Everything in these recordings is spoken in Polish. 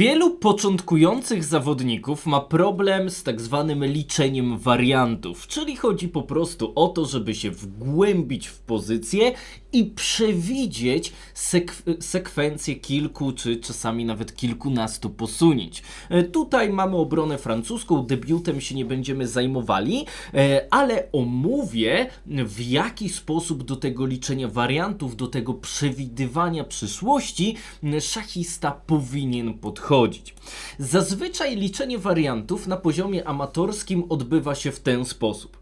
Wielu początkujących zawodników ma problem z tak zwanym liczeniem wariantów, czyli chodzi po prostu o to, żeby się wgłębić w pozycję i przewidzieć sek- sekwencję kilku czy czasami nawet kilkunastu posunięć. E, Tutaj mamy obronę francuską, debiutem się nie będziemy zajmowali, e, ale omówię w jaki sposób do tego liczenia wariantów, do tego przewidywania przyszłości m, szachista powinien podchodzić. Zazwyczaj liczenie wariantów na poziomie amatorskim odbywa się w ten sposób.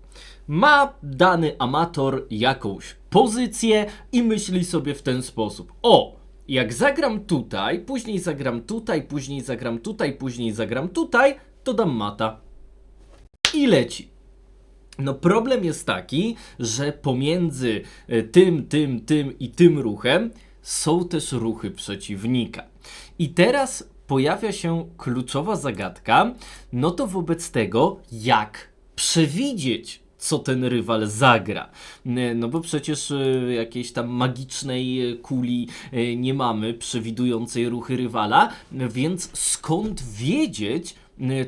Ma dany amator jakąś pozycję i myśli sobie w ten sposób: O, jak zagram tutaj, później zagram tutaj, później zagram tutaj, później zagram tutaj, to dam mata. I leci. No problem jest taki, że pomiędzy e, tym, tym, tym i tym ruchem są też ruchy przeciwnika. I teraz pojawia się kluczowa zagadka, no to wobec tego, jak przewidzieć, co ten rywal zagra. E, No bo przecież e, jakiejś tam magicznej e, kuli nie mamy przewidującej ruchy rywala, więc skąd wiedzieć,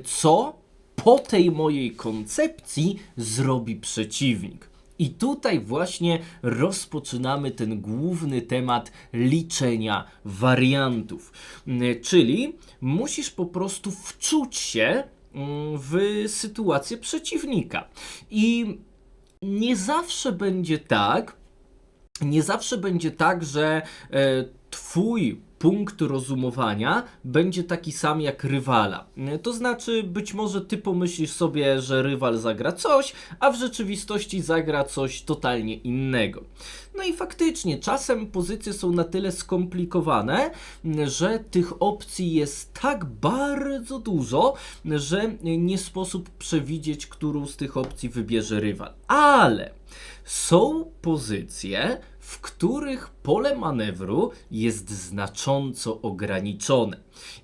co po tej mojej koncepcji zrobi przeciwnik. I tutaj właśnie rozpoczynamy ten główny temat liczenia wariantów. Czyli musisz po prostu wczuć się w sytuację przeciwnika. I nie zawsze będzie tak, nie zawsze będzie tak, że e, twój punkt rozumowania będzie taki sam jak rywala. To znaczy, być może ty pomyślisz sobie, że rywal zagra coś, a w rzeczywistości zagra coś totalnie innego. No i faktycznie, czasem pozycje są na tyle skomplikowane, że tych opcji jest tak bardzo dużo, że nie sposób przewidzieć, którą z tych opcji wybierze rywal. Ale są pozycje, w których pole manewru jest znacząco ograniczone.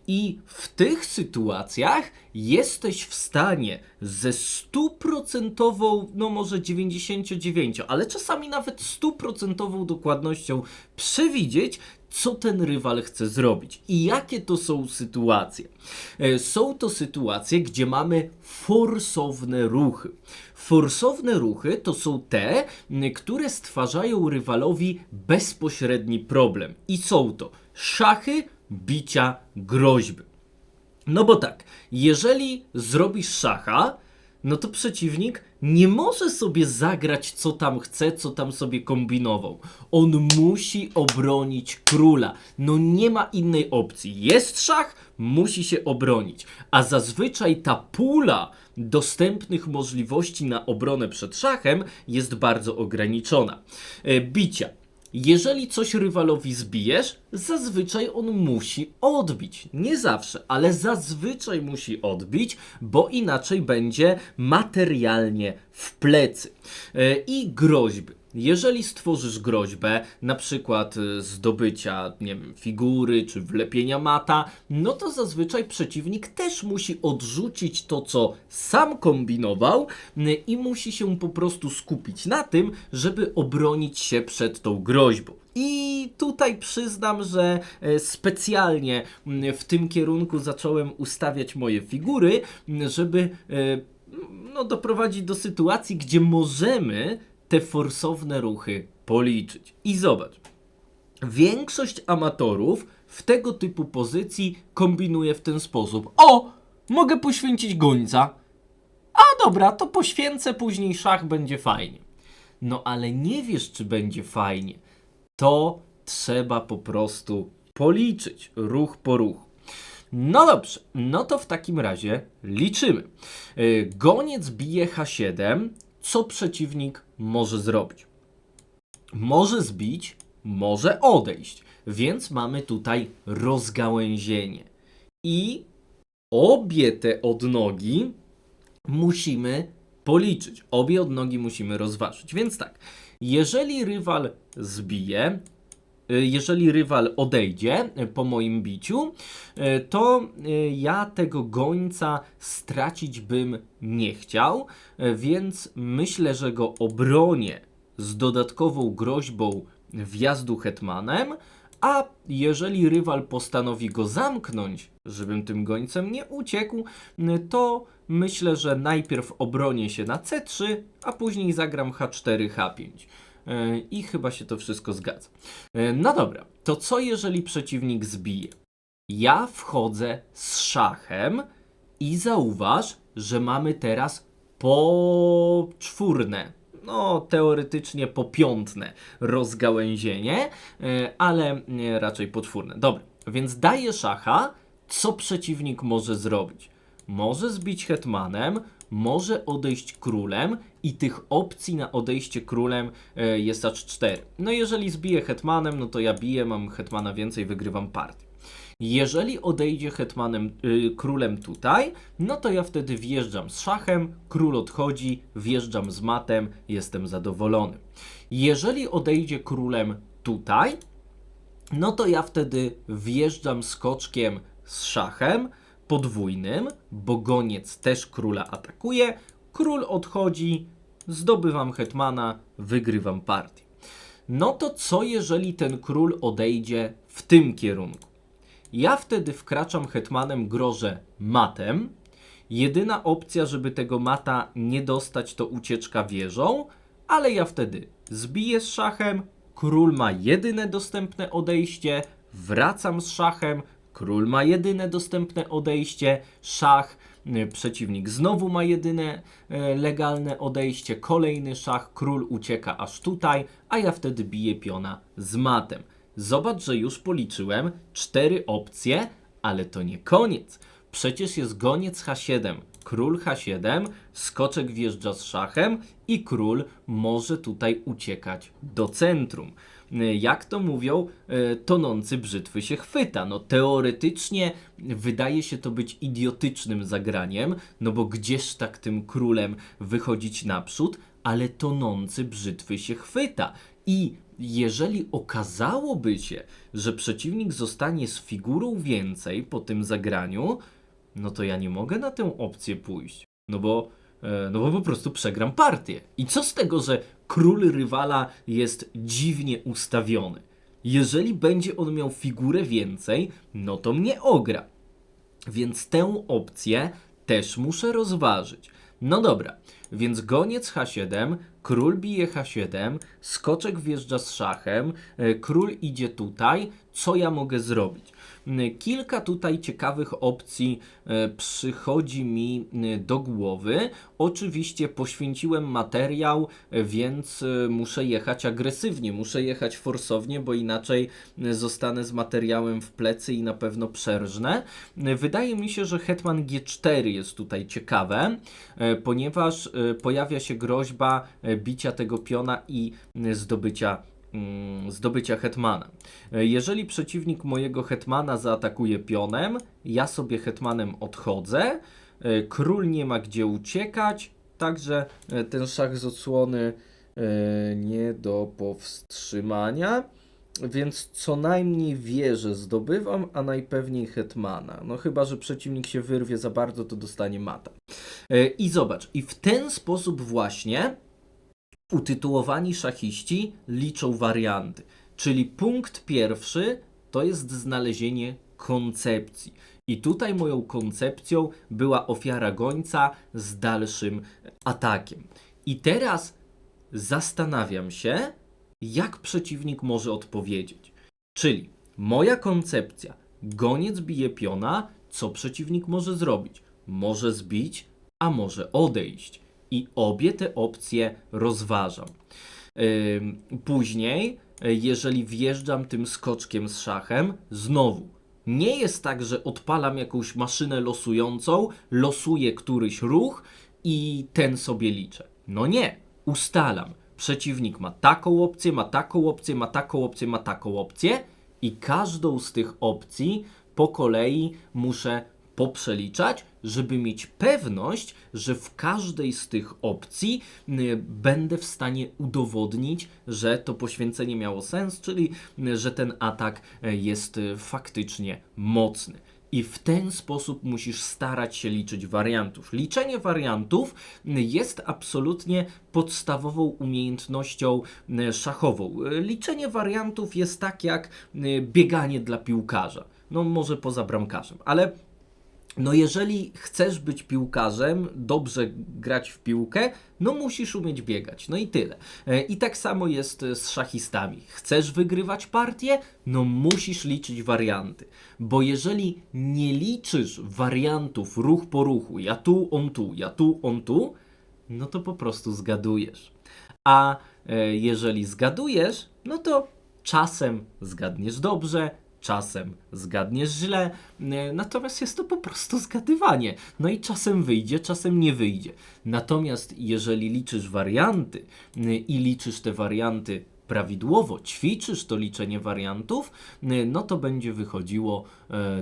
I w tych sytuacjach jesteś w stanie ze stuprocentową, no może 99, ale czasami nawet stuprocentową dokładnością przewidzieć, co ten rywal chce zrobić i jakie to są sytuacje. E, Są to sytuacje, gdzie mamy forsowne ruchy. Forsowne ruchy to są te, które stwarzają rywalowi bezpośredni problem. I są to szachy, bicia, groźby. No bo tak, jeżeli zrobisz szacha, no to przeciwnik nie może sobie zagrać co tam chce, co tam sobie kombinował. On musi obronić króla. No nie ma innej opcji. Jest szach, musi się obronić. A zazwyczaj ta pula dostępnych możliwości na obronę przed szachem jest bardzo ograniczona. E, bicia. Jeżeli coś rywalowi zbijesz, zazwyczaj on musi odbić. Nie zawsze, ale zazwyczaj musi odbić, bo inaczej będzie materialnie w plecy. E, I groźby. Jeżeli stworzysz groźbę, na przykład e, zdobycia, nie wiem, figury czy wlepienia mata, no to zazwyczaj przeciwnik też musi odrzucić to, co sam kombinował m, i musi się po prostu skupić na tym, żeby obronić się przed tą groźbą. I tutaj przyznam, że e, specjalnie w tym kierunku zacząłem ustawiać moje figury, żeby no, doprowadzić do sytuacji, gdzie możemy te forsowne ruchy policzyć. I zobacz, większość amatorów w tego typu pozycji kombinuje w ten sposób. O, mogę poświęcić gońca. A dobra, to poświęcę, później szach będzie fajnie. No ale nie wiesz, czy będzie fajnie. To trzeba po prostu policzyć, ruch po ruchu. No dobrze, no to w takim razie liczymy. Yy, Goniec bije H7. Co przeciwnik może zrobić? Może zbić, może odejść, więc mamy tutaj rozgałęzienie. I obie te odnogi musimy policzyć. Obie odnogi musimy rozważyć. Więc tak, jeżeli rywal zbije, jeżeli rywal odejdzie y, po moim biciu, y, to y, ja tego gońca stracić bym nie chciał, y, więc myślę, że go obronię z dodatkową groźbą wjazdu hetmanem, A jeżeli rywal postanowi go zamknąć, żebym tym gońcem nie uciekł, y, to myślę, że najpierw obronię się na C3, a później zagram H4, H5. Y, I chyba się to wszystko zgadza. Y, No dobra, to co jeżeli przeciwnik zbije? Ja wchodzę z szachem i zauważ, że mamy teraz po czwórne, no teoretycznie po piątne rozgałęzienie, e, ale e, raczej poczwórne. Dobra, więc daję szacha, co przeciwnik może zrobić? Może zbić hetmanem, może odejść królem i tych opcji na odejście królem e, jest aż cztery. No jeżeli zbiję hetmanem, no to ja biję, mam hetmana więcej, wygrywam partię. Jeżeli odejdzie hetmanem, y, królem tutaj, no to ja wtedy wjeżdżam z szachem, król odchodzi, wjeżdżam z matem, jestem zadowolony. Jeżeli odejdzie królem tutaj, no to ja wtedy wjeżdżam skoczkiem z szachem podwójnym, bo goniec też króla atakuje, król odchodzi, zdobywam hetmana, wygrywam partię. No to co jeżeli ten król odejdzie w tym kierunku? Ja wtedy wkraczam hetmanem, grożę matem. Jedyna opcja, żeby tego mata nie dostać, to ucieczka wieżą, ale ja wtedy zbiję z szachem, król ma jedyne dostępne odejście, wracam z szachem, król ma jedyne dostępne odejście, szach, y, przeciwnik znowu ma jedyne e, legalne odejście, kolejny szach, król ucieka aż tutaj, a ja wtedy biję piona z matem. Zobacz, że już policzyłem cztery opcje, ale to nie koniec. Przecież jest goniec H7, król H7, skoczek wjeżdża z szachem i król może tutaj uciekać do centrum. Y, Jak to mówią, y, tonący brzytwy się chwyta. No teoretycznie wydaje się to być idiotycznym zagraniem, no bo gdzież tak tym królem wychodzić naprzód, ale tonący brzytwy się chwyta. I jeżeli okazałoby się, że przeciwnik zostanie z figurą więcej po tym zagraniu, no to ja nie mogę na tę opcję pójść. No bo, e, no bo po prostu przegram partię. I co z tego, że król rywala jest dziwnie ustawiony? Jeżeli będzie on miał figurę więcej, no to mnie ogra. Więc tę opcję też muszę rozważyć. No dobra, więc goniec H7, król bije H7, skoczek wjeżdża z szachem, e, król idzie tutaj. Co ja mogę zrobić? M, Kilka tutaj ciekawych opcji e, przychodzi mi e, do głowy. Oczywiście poświęciłem materiał, więc muszę jechać agresywnie, muszę jechać forsownie, bo inaczej zostanę z materiałem w plecy i na pewno przerżnę. Wydaje mi się, że hetman G4 jest tutaj ciekawe, ponieważ pojawia się groźba bicia tego piona i zdobycia zdobycia hetmana. E, Jeżeli przeciwnik mojego hetmana zaatakuje pionem, ja sobie hetmanem odchodzę, e, król nie ma gdzie uciekać, także e, ten szach z odsłony nie do powstrzymania. Więc co najmniej wieżę zdobywam, a najpewniej hetmana. No chyba, że przeciwnik się wyrwie za bardzo, to dostanie mata. I zobacz, i w ten sposób właśnie utytułowani szachiści liczą warianty. Czyli punkt pierwszy to jest znalezienie koncepcji. I tutaj moją koncepcją była ofiara gońca z dalszym atakiem. I teraz zastanawiam się, jak przeciwnik może odpowiedzieć. Czyli moja koncepcja, goniec bije piona, co przeciwnik może zrobić? Może zbić, a może odejść. I obie te opcje rozważam. Później, y, jeżeli wjeżdżam tym skoczkiem z szachem, znowu nie jest tak, że odpalam jakąś maszynę losującą, losuję któryś ruch i ten sobie liczę. No nie, ustalam. Przeciwnik ma taką opcję, ma taką opcję, ma taką opcję, ma taką opcję i każdą z tych opcji po kolei muszę poprzeliczać, żeby mieć pewność, że w każdej z tych opcji y, będę w stanie udowodnić, że to poświęcenie miało sens, czyli y, że ten atak y, jest faktycznie mocny. i w ten sposób musisz starać się liczyć wariantów. Liczenie wariantów jest absolutnie podstawową umiejętnością szachową. Liczenie wariantów jest tak jak bieganie dla piłkarza. No może poza bramkarzem, ale no jeżeli chcesz być piłkarzem, dobrze grać w piłkę, no musisz umieć biegać. No i tyle. E, I tak samo jest e, z szachistami. Chcesz wygrywać partię? No musisz liczyć warianty. Bo jeżeli nie liczysz wariantów ruch po ruchu, ja tu, on tu, ja tu, on tu, no to po prostu zgadujesz. A e, jeżeli zgadujesz, no to czasem zgadniesz dobrze, czasem zgadniesz źle, e, natomiast jest to po prostu zgadywanie. No i czasem wyjdzie, czasem nie wyjdzie. Natomiast jeżeli liczysz warianty e, i liczysz te warianty prawidłowo, ćwiczysz to liczenie wariantów, e, no to będzie wychodziło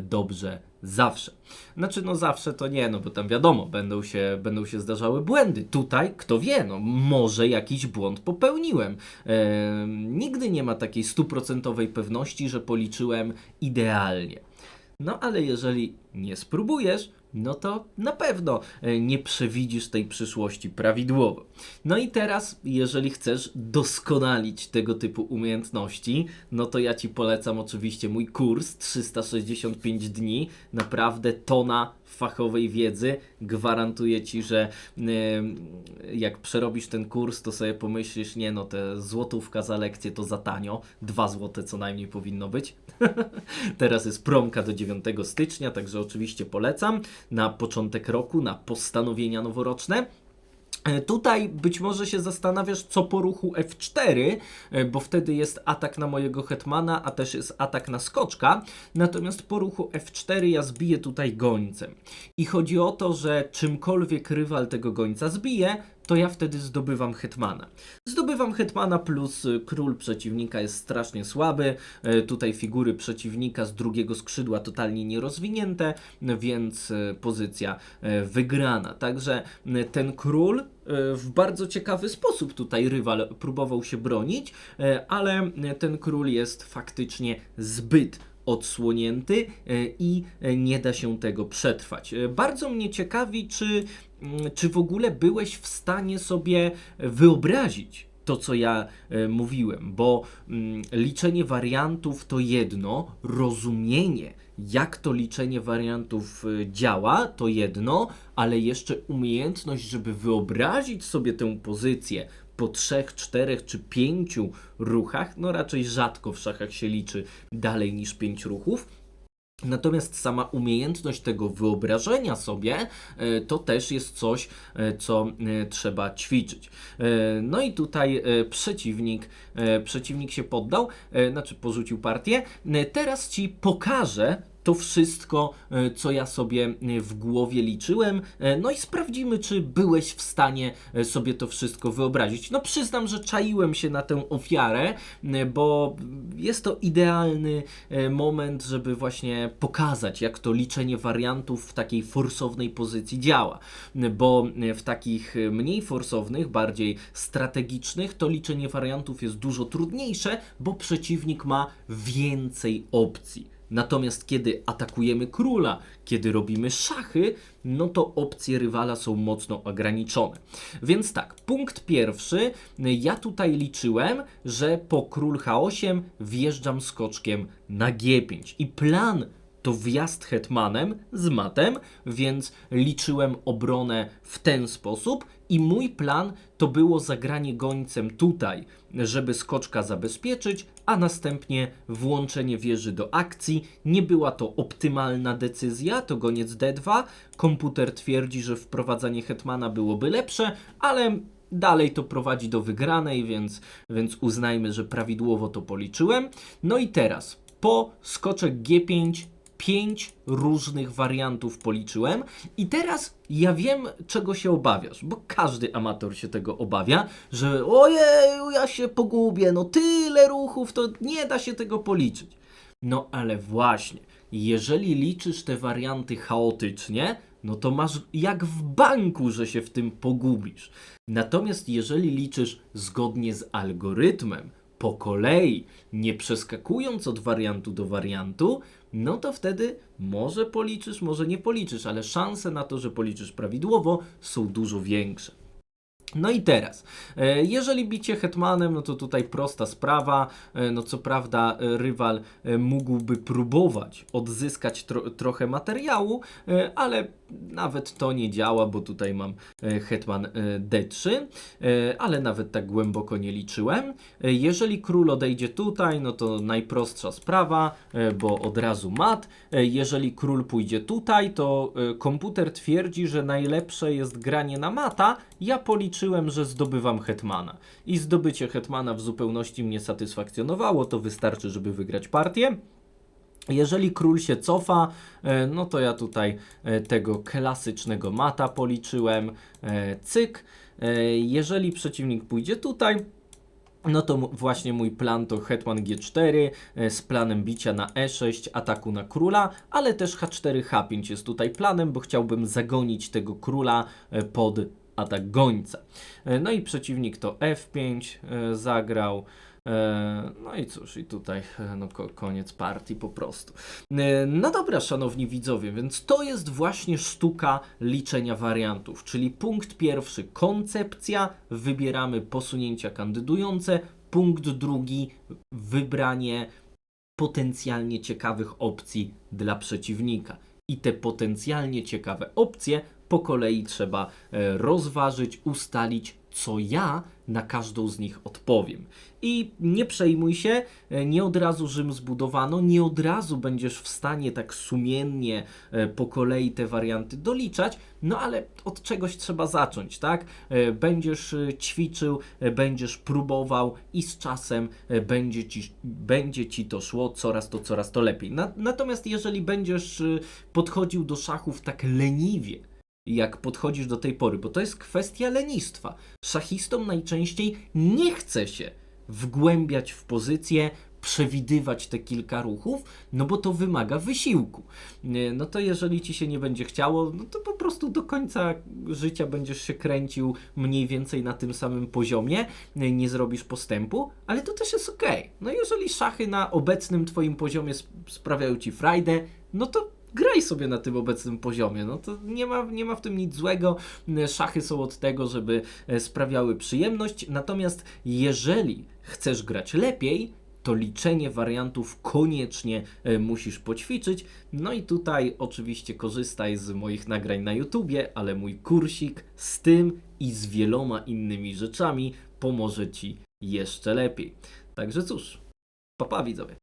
dobrze zawsze. Znaczy, no zawsze to nie, no bo tam wiadomo, będą się, będą się zdarzały błędy. Tutaj, kto wie, no może jakiś błąd popełniłem. E, nigdy nie ma takiej stuprocentowej pewności, że policzyłem idealnie. No ale jeżeli nie spróbujesz, no to na pewno e, nie przewidzisz tej przyszłości prawidłowo. No i teraz, jeżeli chcesz doskonalić tego typu umiejętności, no to ja Ci polecam oczywiście mój kurs 365 dni. Naprawdę tona fachowej wiedzy. Gwarantuję Ci, że e, jak przerobisz ten kurs, to sobie pomyślisz, nie no, te złotówka za lekcję to za tanio. Dwa złote co najmniej powinno być. Teraz jest promka do 9 stycznia, także oczywiście polecam na początek roku, na postanowienia noworoczne. E, Tutaj być może się zastanawiasz, co po ruchu F4, e, bo wtedy jest atak na mojego hetmana, a też jest atak na skoczka. Natomiast po ruchu F4 ja zbiję tutaj gońcem. I chodzi o to, że czymkolwiek rywal tego gońca zbije, to ja wtedy zdobywam hetmana. Zdobywam hetmana plus y, król przeciwnika jest strasznie słaby. E, Tutaj figury przeciwnika z drugiego skrzydła totalnie nierozwinięte, więc e, pozycja e, wygrana. Także e, ten król e, w bardzo ciekawy sposób tutaj rywal próbował się bronić, e, ale e, ten król jest faktycznie zbyt odsłonięty e, i e, nie da się tego przetrwać. E, Bardzo mnie ciekawi, czy, mm, czy w ogóle byłeś w stanie sobie wyobrazić to, co ja e, mówiłem, bo mm, liczenie wariantów to jedno, rozumienie, jak to liczenie wariantów e, działa, to jedno, ale jeszcze umiejętność, żeby wyobrazić sobie tę pozycję po trzech, czterech czy pięciu ruchach, no raczej rzadko w szachach się liczy dalej niż pięć ruchów. Natomiast sama umiejętność tego wyobrażenia sobie e, to też jest coś, e, co e, trzeba ćwiczyć. No i tutaj przeciwnik, przeciwnik się poddał, znaczy porzucił partię. Teraz ci pokażę to wszystko, e, co ja sobie e, w głowie liczyłem. E, No i sprawdzimy, czy byłeś w stanie sobie to wszystko wyobrazić. No przyznam, że czaiłem się na tę ofiarę, bo jest to idealny moment, żeby właśnie pokazać, jak to liczenie wariantów w takiej forsownej pozycji działa. Bo w takich mniej forsownych, bardziej strategicznych, to liczenie wariantów jest dużo trudniejsze, bo przeciwnik ma więcej opcji. Natomiast kiedy atakujemy króla, kiedy robimy szachy, no to opcje rywala są mocno ograniczone. Więc tak, punkt pierwszy. Ja tutaj liczyłem, że po król H8 wjeżdżam skoczkiem na G5. I plan to wjazd hetmanem z matem, więc liczyłem obronę w ten sposób i mój plan to było zagranie gońcem tutaj, żeby skoczka zabezpieczyć, a następnie włączenie wieży do akcji. Nie była to optymalna decyzja, to goniec D2. Komputer twierdzi, że wprowadzanie hetmana byłoby lepsze, ale dalej to prowadzi do wygranej, więc, więc uznajmy, że prawidłowo to policzyłem. No i teraz po skoczek G5 pięć różnych wariantów policzyłem i teraz ja wiem, czego się obawiasz, bo każdy amator się tego obawia, że ojej, ja się pogubię, no tyle ruchów, to nie da się tego policzyć. No ale właśnie, jeżeli liczysz te warianty chaotycznie, no to masz jak w banku, że się w tym pogubisz. Natomiast jeżeli liczysz zgodnie z algorytmem, po kolei, nie przeskakując od wariantu do wariantu, no to wtedy może policzysz, może nie policzysz, ale szanse na to, że policzysz prawidłowo są dużo większe. No i teraz, e, jeżeli bicie hetmanem, no to tutaj prosta sprawa. E, No co prawda, e, rywal mógłby próbować odzyskać tro trochę materiału, ale nawet to nie działa, bo tutaj mam hetman e, d3, e, ale nawet tak głęboko nie liczyłem. Jeżeli król odejdzie tutaj, no to najprostsza sprawa, bo od razu mat. Jeżeli król pójdzie tutaj, to komputer twierdzi, że najlepsze jest granie na mata. Ja policzyłem, że zdobywam hetmana. I zdobycie hetmana w zupełności mnie satysfakcjonowało, to wystarczy, żeby wygrać partię. Jeżeli król się cofa, e, no to ja tutaj e, tego klasycznego mata policzyłem, e, cyk. Jeżeli przeciwnik pójdzie tutaj, no to właśnie mój plan to hetman g4 e, z planem bicia na e6, ataku na króla, ale też h4, h5 jest tutaj planem, bo chciałbym zagonić tego króla pod atak gońca. E, No i przeciwnik to f5 e, zagrał. E, No i cóż, i tutaj no, ko- koniec partii po prostu. No dobra, szanowni widzowie, więc to jest właśnie sztuka liczenia wariantów, czyli punkt pierwszy koncepcja, wybieramy posunięcia kandydujące, punkt drugi wybranie potencjalnie ciekawych opcji dla przeciwnika. I te potencjalnie ciekawe opcje po kolei trzeba e, rozważyć, ustalić, co ja na każdą z nich odpowiem. I nie przejmuj się, e, nie od razu Rzym zbudowano, nie od razu będziesz w stanie tak sumiennie e, po kolei te warianty doliczać, no ale od czegoś trzeba zacząć, tak? Będziesz ćwiczył, będziesz próbował i z czasem będzie ci, będzie ci to szło coraz to, coraz to lepiej. Na, natomiast jeżeli będziesz podchodził do szachów tak leniwie, jak podchodzisz do tej pory, bo to jest kwestia lenistwa. Szachistom najczęściej nie chce się wgłębiać w pozycję, przewidywać te kilka ruchów, no bo to wymaga wysiłku. No to jeżeli ci się nie będzie chciało, no to po prostu do końca życia będziesz się kręcił mniej więcej na tym samym poziomie, nie, zrobisz postępu, ale to też jest okej. No jeżeli szachy na obecnym twoim poziomie sp- sprawiają ci frajdę, no to graj sobie na tym obecnym poziomie. No to nie ma, nie ma w tym nic złego. Szachy są od tego, żeby e, sprawiały przyjemność. Natomiast jeżeli chcesz grać lepiej, to liczenie wariantów koniecznie e, musisz poćwiczyć. No i tutaj oczywiście korzystaj z moich nagrań na YouTubie, ale mój kursik z tym i z wieloma innymi rzeczami pomoże Ci jeszcze lepiej. Także cóż, papa widzowie.